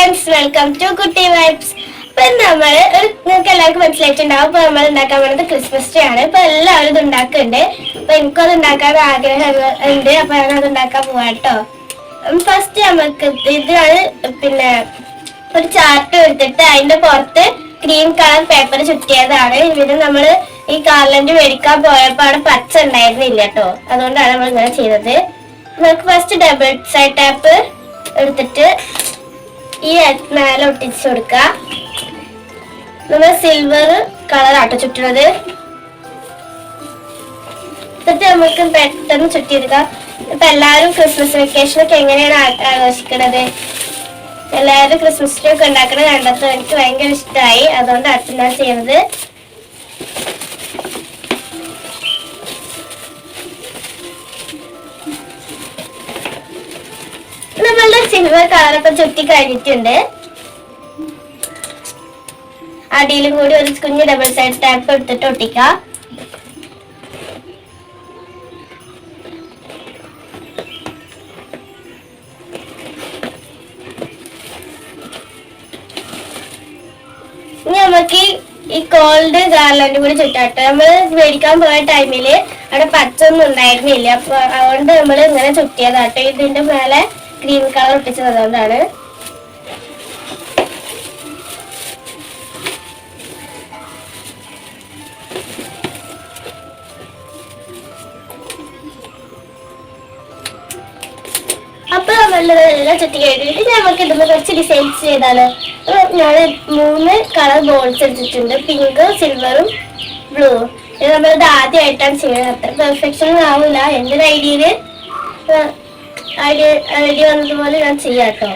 Friends welcome to Kutty vibes ഇപ്പൊ നമ്മൾ നിങ്ങൾക്ക് എല്ലാവർക്കും മനസ്സിലായിട്ടുണ്ടാവും. ഇപ്പൊ നമ്മൾ ഉണ്ടാക്കാൻ പോണത് ക്രിസ്മസ് ട്രീ ആണ്. ഇപ്പൊ എല്ലാവരും ഇത് ഉണ്ടാക്കുന്നുണ്ട്. അപ്പൊ എനിക്കും അത് ഉണ്ടാക്കാൻ ആഗ്രഹം ഉണ്ട്. അപ്പൊ ഞാൻ അത് ഉണ്ടാക്കാൻ പോവാട്ടോ ഫസ്റ്റ് നമുക്ക് ഇതാണ് പിന്നെ ഒരു ചാർട്ട് എടുത്തിട്ട് അതിന്റെ പുറത്ത് ഗ്രീൻ കളർ പേപ്പർ ചുറ്റിയതാണ്. ഇതിന് നമ്മൾ ഈ കാർലൻഡ് മേടിക്കാൻ പോയപ്പോ അവിടെ പച്ച ഉണ്ടായിരുന്നില്ല കേട്ടോ അതുകൊണ്ടാണ് നമ്മൾ ഇങ്ങനെ ചെയ്തത്. നമുക്ക് ഫസ്റ്റ് ഡബിൾ സൈഡ് ടാപ്പ് എടുത്തിട്ട് ഈ മേലെ ഒട്ടിച്ചു കൊടുക്കുക. നമ്മൾ സിൽവർ കളർ ആട്ടോ ചുറ്റുന്നത് എന്നിട്ട് നമുക്ക് പെട്ടെന്ന് ചുറ്റിയെടുക്കാം. ഇപ്പൊ എല്ലാവരും ക്രിസ്മസ് വെക്കേഷനൊക്കെ എങ്ങനെയാണ് ആ- ആഘോഷിക്കണത്? എല്ലാവരും ക്രിസ്മസ് ട്രീ ഒക്കെ ഉണ്ടാക്കണത് കണ്ടപ്പോൾ എനിക്ക് ഭയങ്കര ഇഷ്ടമായി അതുകൊണ്ട് അടുത്ത ഞാൻ ചെയ്യുന്നത് സിൽവർ കളറൊക്കെ ചുറ്റി കഴിഞ്ഞിട്ടുണ്ട്. അടിയിലും കൂടി ഒരു കുഞ്ഞ് ഡബിൾ സൈഡ് ടാപ്പ് എടുത്തിട്ട് ഒട്ടിക്കാം. നമുക്ക് ഈ- ഈ കോൾഡ് ഗാർലൻഡ് കൂടി ചുറ്റാട്ടെ. നമ്മൾ മേടിക്കാൻ പോയ ടൈമിൽ അവിടെ പച്ചൊന്നും ഉണ്ടായിരുന്നില്ല. അപ്പൊ അതുകൊണ്ട് നമ്മൾ ഇങ്ങനെ ചുറ്റിയതാട്ടോ. ഇതിന്റെ മേലെ ഗ്രീൻ കളർ ഒട്ടിച്ചത് അതുകൊണ്ടാണ്. അപ്പൊ നമ്മളുടെ ചുറ്റി കഴിഞ്ഞിട്ട് നമുക്ക് ഇതുമ്പോൾ കുറച്ച് ഡിസൈൻസ് ചെയ്താണ് ഞാൻ മൂന്ന് കളർ ബോൾസ് എടുത്തിട്ടുണ്ട്. പിങ്ക് സിൽവറും ബ്ലൂ ഇത് നമ്മളിത് ആദ്യമായിട്ടാണ് ചെയ്യുന്നത്. അത്ര പെർഫെക്ഷൻ ആവില്ല എന്റെ ഒരു ഐഡിയയിൽ ഐഡിയ വന്നതുപോലെ ഞാൻ ചെയ്യാം കേട്ടോ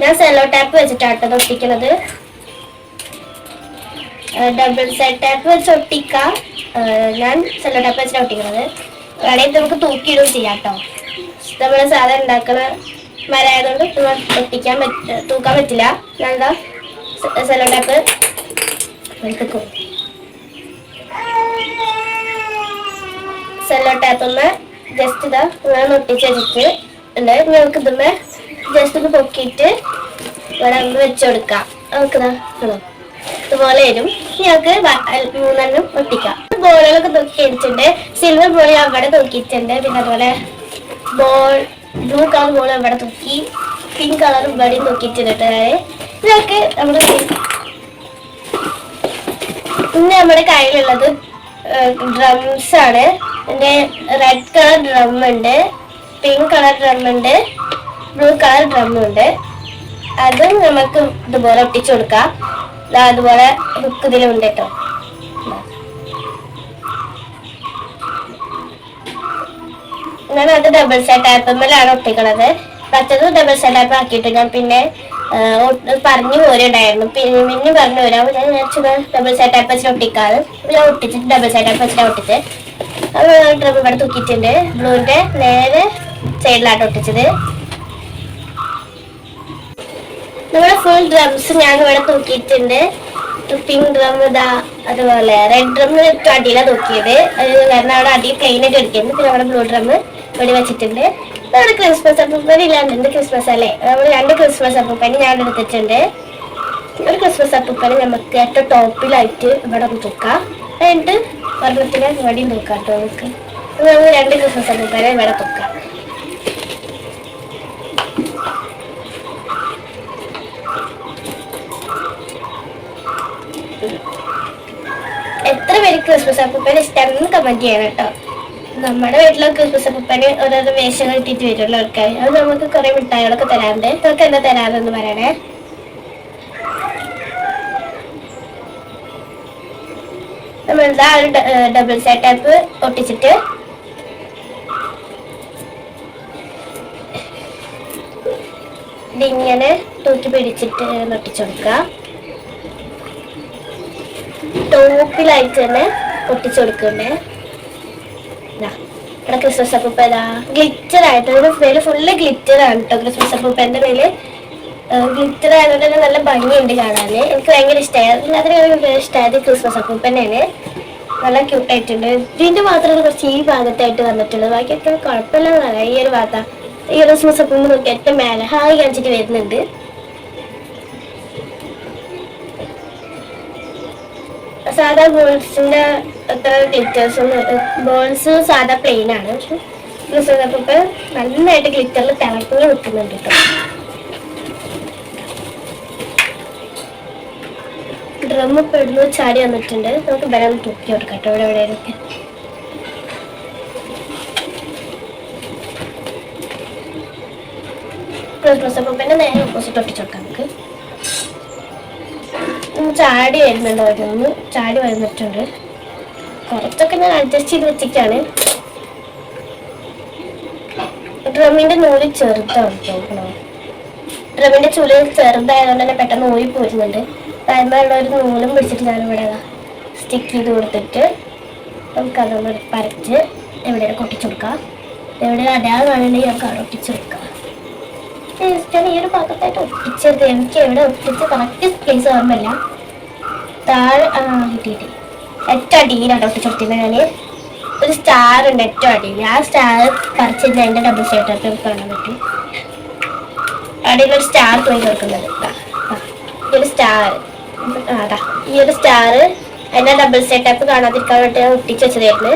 ഞാൻ സെല്ലോ ടാപ്പ് വെച്ചിട്ടാട്ടോ ഒട്ടിക്കുന്നത് ഡബിൾ സൈഡ് ടാപ്പ് വെച്ച് ഒട്ടിക്കാം. ഞാൻ സെല്ലോ ടാപ്പ് വെച്ചിട്ടാണ് ഒട്ടിക്കുന്നത് വേണമെങ്കിൽ നമുക്ക് തൂക്കിയിടും ചെയ്യാം കേട്ടോ നമ്മൾ സാധാരണ ഉണ്ടാക്കുന്ന മരമായതുകൊണ്ട് ഒട്ടിക്കാൻ പറ്റ തൂക്കാൻ പറ്റില്ല. ഞാൻ എന്താ സെല്ലോ ടാപ്പ് എടുക്കും സെല്ലോ ടാപ്പ് ഒന്ന് ജസ്റ്റ് ഇതാ ഞാൻ ഒട്ടിച്ച് വെച്ചിട്ട് ഉണ്ട് നമുക്ക് ഇതുമ്മേ ജസ്റ്റ് ഒന്ന് പൊക്കിയിട്ട് ഇവിടെ നമുക്ക് വെച്ച് കൊടുക്കാം നമുക്കിതാ ഇതാ. ഇതുപോലെ വരും. ഞങ്ങൾക്ക് മൂന്നെണ്ണം ഒട്ടിക്കാം ബോളുകളൊക്കെ തൂക്കി അടിച്ചിട്ടുണ്ട് സിൽവർ ബോൾ അവിടെ തൂക്കിയിട്ടുണ്ട് പിന്നെ അതുപോലെ ബോൾ ബ്ലൂ കളർ ബോൾ ഇവിടെ തൂക്കി പിങ്ക് കളർ ഇവിടെയും തൂക്കിയിട്ടുണ്ട്. ഇതൊക്കെ നമ്മുടെ ഇന്ന് നമ്മുടെ കയ്യിലുള്ളത് ഡ്രംസ് ആണ്. എന്റെ റെഡ് കളർ ഡ്രം ഉണ്ട് പിങ്ക് കളർ ഡ്രം ഉണ്ട് ബ്ലൂ കളർ ഡ്രം ഉണ്ട്. അതും നമുക്ക് ഇതുപോലെ ഒട്ടിച്ചു കൊടുക്കാം. അതുപോലെ ബുക്ക് ഇതിലുണ്ട് കേട്ടോ. ഞാൻ അത് ഡബിൾ സെറ്റ് ആപ്പിലാണ് ഒട്ടിക്കണത്. മറ്റത് ഡബിൾ സെറ്റ് ആപ്പ് ആക്കിയിട്ട് ഞാൻ പിന്നെ പറഞ്ഞു പോരുണ്ടായിരുന്നു. പിന്നെ പിന്നെ പറഞ്ഞു വരാം ഞാൻ ഡബിൾ സെറ്റ് ആപ്പ് വെച്ചിട്ട് ഒട്ടിക്കാറ് ഞാൻ ഒട്ടിച്ചിട്ട് ഡബിൾ സെറ്റ് ആപ്പ് വെച്ചിട്ട് ഒട്ടിച്ച്. അത് ഡ്രം ഇവിടെ തൂക്കിയിട്ടുണ്ട്. ബ്ലൂവിന്റെ നേരെ സൈഡിലാട്ട് ഒട്ടിച്ചത്. നമ്മുടെ ഫുൾ ഡ്രംസ് ഞാൻ ഇവിടെ തൂക്കിയിട്ടുണ്ട്. പിങ്ക് ഡ്രം ഇതാ അതുപോലെ റെഡ് ഡ്രം അടിയിലാണ് തൂക്കിയത്. അത് കാരണം അവിടെ അടി ഒക്കെ എടുക്കുന്നത് പിന്നെ അവിടെ ബ്ലൂ ഡ്രം ഇവിടെ വെച്ചിട്ടുണ്ട്. നമ്മുടെ ക്രിസ്മസ് അപ്പൂപ്പൻ ഇല്ലാണ്ടുണ്ട് ക്രിസ്മസ് അല്ലേ? നമ്മൾ രണ്ട് ക്രിസ്മസ് അപ്പൂപ്പനി ഞാൻ എടുത്തിട്ടുണ്ട്. ഒരു ക്രിസ്മസ് അപ്പൂപ്പനി നമുക്ക് ഏറ്റവും ടോപ്പിലായിട്ട് ഇവിടെ തൂക്കാം. എന്നിട്ട് ഒരെണ്ണത്തിന് ഇവിടെയും തൂക്കാം കേട്ടോ നമുക്ക് നമ്മൾ രണ്ട് ക്രിസ്മസ് അപ്പൂപ്പനെ ഇവിടെ തൂക്കാം എത്ര പേര് ക്രിസ്മസ് അപ്പൂപ്പനെ ഇഷ്ടമാണെന്ന് കമന്റ് ചെയ്യണം കേട്ടോ. നമ്മുടെ വീട്ടിലെ ക്രിസ്മസ് അപ്പൂപ്പന് ഓരോരോ വേഷം കിട്ടിയിട്ട് വരുമല്ലോ ആൾക്കാർ അത് നമുക്ക് കുറെ മിഠായികളൊക്കെ തരാറുണ്ട്. നമുക്ക് എന്താ തരാറെന്ന് പറയണേ? നമ്മളിതാ ഒരു ഡബിൾ സൈഡ് ടാപ്പ് ഒട്ടിച്ചിട്ട് ഇതിങ്ങനെ തൂക്കി പിടിച്ചിട്ട് ഒട്ടിച്ചു കൊടുക്കുക. ടോപ്പിലായിട്ട് തന്നെ ഒട്ടിച്ചു കൊടുക്കണ്ടേ ഇവിടെ ക്രിസ്മസ് അപ്പൂപ്പ ഏതാ ഗ്ലിറ്റർ ആയിട്ട് ഒരു പേര് ഫുള്ള് ഗ്ലിറ്റർ ആണ് കേട്ടോ ക്രിസ്മസ് അപ്പൂപ്പന്റെ പേര് ഗ്ലിറ്റർ ആയതുകൊണ്ട് തന്നെ നല്ല ഭംഗിയുണ്ട് കാണാൻ എനിക്ക് ഭയങ്കര ഇഷ്ടമായി അതിനകത്ത് ഇഷ്ടമായത് ക്രിസ്മസ് അപ്പൂപ്പന്നെയാണ് നല്ല ക്യൂട്ടായിട്ടുണ്ട് ഇതിന്റെ മാത്രമാണ് കുറച്ച് ഈ ഭാഗത്തായിട്ട് വന്നിട്ടുള്ളത്. ബാക്കിയൊക്കെ കുഴപ്പമില്ലെന്നാണ് ഈ ഒരു ഭാഗത്താ. ഈ ക്രിസ്മസ് അപ്പം നോക്കി ഏറ്റവും മേലെ ഹായ് കാണിച്ചിട്ട് വരുന്നുണ്ട്. സാധാ ബോൾസിന്റെ അത്ര ഗ്ലിറ്റേഴ്സ് ബോൾസ് സാധാ പ്ലെയിൻ ആണ്. പക്ഷെ ക്രിസ്മസ് അപ്പം നന്നായിട്ട് ഗ്ലിറ്ററിൽ തിളക്കി നിൽക്കുന്നുണ്ട് കേട്ടോ. ഡ്രം ഇപ്പൊ ഇടുന്നു ചാടി വന്നിട്ടുണ്ട്. നമുക്ക് ബലം തൂക്കി കൊടുക്കാം കേട്ടോ. ഇവിടെ എവിടെയൊക്കെ ക്രിസ്മസ് അപ്പൂപ്പന്റെ നേരെ ഓപ്പോസിറ്റ് ഒട്ടിച്ചു നമുക്ക്. ചാടി വരുന്നുണ്ട് ഓരോന്ന് ചാടി വരുന്നിട്ടുണ്ട് കുറച്ചൊക്കെ ഞാൻ അഡ്ജസ്റ്റ് ചെയ്ത് വെച്ചിട്ടാണ് ഡ്രമ്മിന്റെ നൂൽ ചെറുതാണ് ഡ്രമ്മിന്റെ ചുളി ചെറുതായതുകൊണ്ട് തന്നെ പെട്ടെന്ന് ഊരി പോരുന്നുണ്ട് അതിനുള്ള ഒരു നൂലും പിടിച്ചിട്ട് ഞാൻ ഇവിടെ സ്റ്റിക്ക് ചെയ്ത് കൊടുത്തിട്ട് നമുക്ക് നമ്മൾ പരച്ച് എവിടെ കൊട്ടിച്ചു കൊടുക്കാം എവിടെ അടയാളം വേണമെങ്കിൽ നമുക്ക് അവിടെ ഒട്ടിച്ചു കൊടുക്കാം ഈ ഒരു ഭാഗത്തായിട്ട് ഒട്ടിച്ചത് എനിക്ക് എവിടെ ഒട്ടിച്ച് കറക്റ്റ് പ്ലേസ് ഓർമ്മയില്ല താഴെ ആ കിട്ടിയിട്ട് കിട്ടി ഏറ്റവും അടിയിലാണ് ഒട്ടിച്ച് കൊടുത്തിരുന്നത് ഞാൻ ഒരു സ്റ്റാർ ഉണ്ട് ഏറ്റവും അടിയിൽ. ആ സ്റ്റാർ പറിച്ചിട്ട് അതിന്റെ ഡബിൾ സൈഡായിട്ട് കാണാൻ പറ്റും. അവിടെ ഒരു സ്റ്റാർ പോയി കൊടുക്കുന്നത്. ഒരു സ്റ്റാർ അതാ ഈ ഒരു സ്റ്റാർ അതിന്റെ ഡബിൾ സെറ്റപ്പ് കാണാതിരിക്കാൻ വേണ്ടി ഞാൻ ഒട്ടിച്ച് വെച്ചതായിരുന്നു.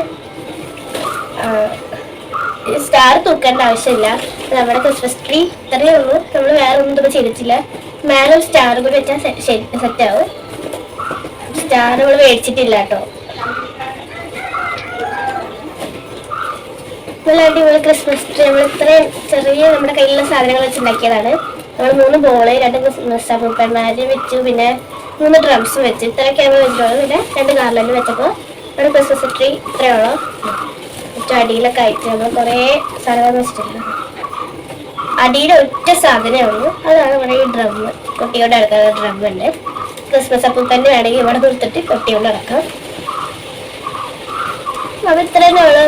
സ്റ്റാർ തൂക്കേണ്ട ആവശ്യമില്ല. നമ്മുടെ ക്രിസ്മസ് ട്രീ ഇത്രയേ ഉള്ളൂ. നമ്മൾ വേറെ ഒന്നും ഇതൊക്കെ ചെയ്തിട്ടില്ല. മേലെ സ്റ്റാർ കൂടി വെച്ചാൽ സെറ്റ് ആവും. സ്റ്റാർ നമ്മൾ മേടിച്ചിട്ടില്ല കേട്ടോ. നല്ല അടിപൊളി ക്രിസ്മസ് ട്രീ നമ്മൾ ഇത്രയും ചെറിയ നമ്മുടെ കയ്യിലുള്ള സാധനങ്ങൾ വെച്ച് ഉണ്ടാക്കിയതാണ്. നമ്മൾ മൂന്ന് ബോൾ രണ്ട് ക്രിസ്മസ് അപ്പൂപ്പന്മാര് വെച്ചു പിന്നെ മൂന്ന് ഡ്രംസ് വെച്ച് ഇത്രയൊക്കെയാണ് വെച്ചിട്ടുള്ളത് പിന്നെ രണ്ട് ഗാർലൻഡ് വെച്ചപ്പോൾ ഒരു ക്രിസ്മസ് ട്രീ ഇത്രയുള്ളൂ. ഏറ്റവും അടിയിലൊക്കെ ആയിട്ട് നമ്മൾ കുറേ സാധനങ്ങൾ വെച്ചിട്ടുണ്ട്. അടിയുടെ ഒറ്റ സാധനമേ ഉള്ളൂ. അതാണ് നമ്മുടെ ഈ ഡ്രം കുട്ടിയോട് അടക്കുന്ന ഡ്രം ഉണ്ട്. ക്രിസ്മസ് തന്നെ വേണമെങ്കിൽ ഇവിടെ കൊടുത്തിട്ട് കുട്ടിയോട് അടക്കാം. അപ്പോൾ ഇത്രയും ഉള്ളൂ.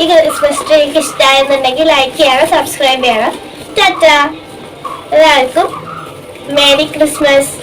ഈ ക്രിസ്മസ് ട്രീ എനിക്ക് ഇഷ്ടമായെന്നുണ്ടെങ്കിൽ ലൈക്ക് ചെയ്യണം സബ്സ്ക്രൈബ് ചെയ്യണം. ടാറ്റ. എല്ലാവർക്കും മേരി ക്രിസ്മസ്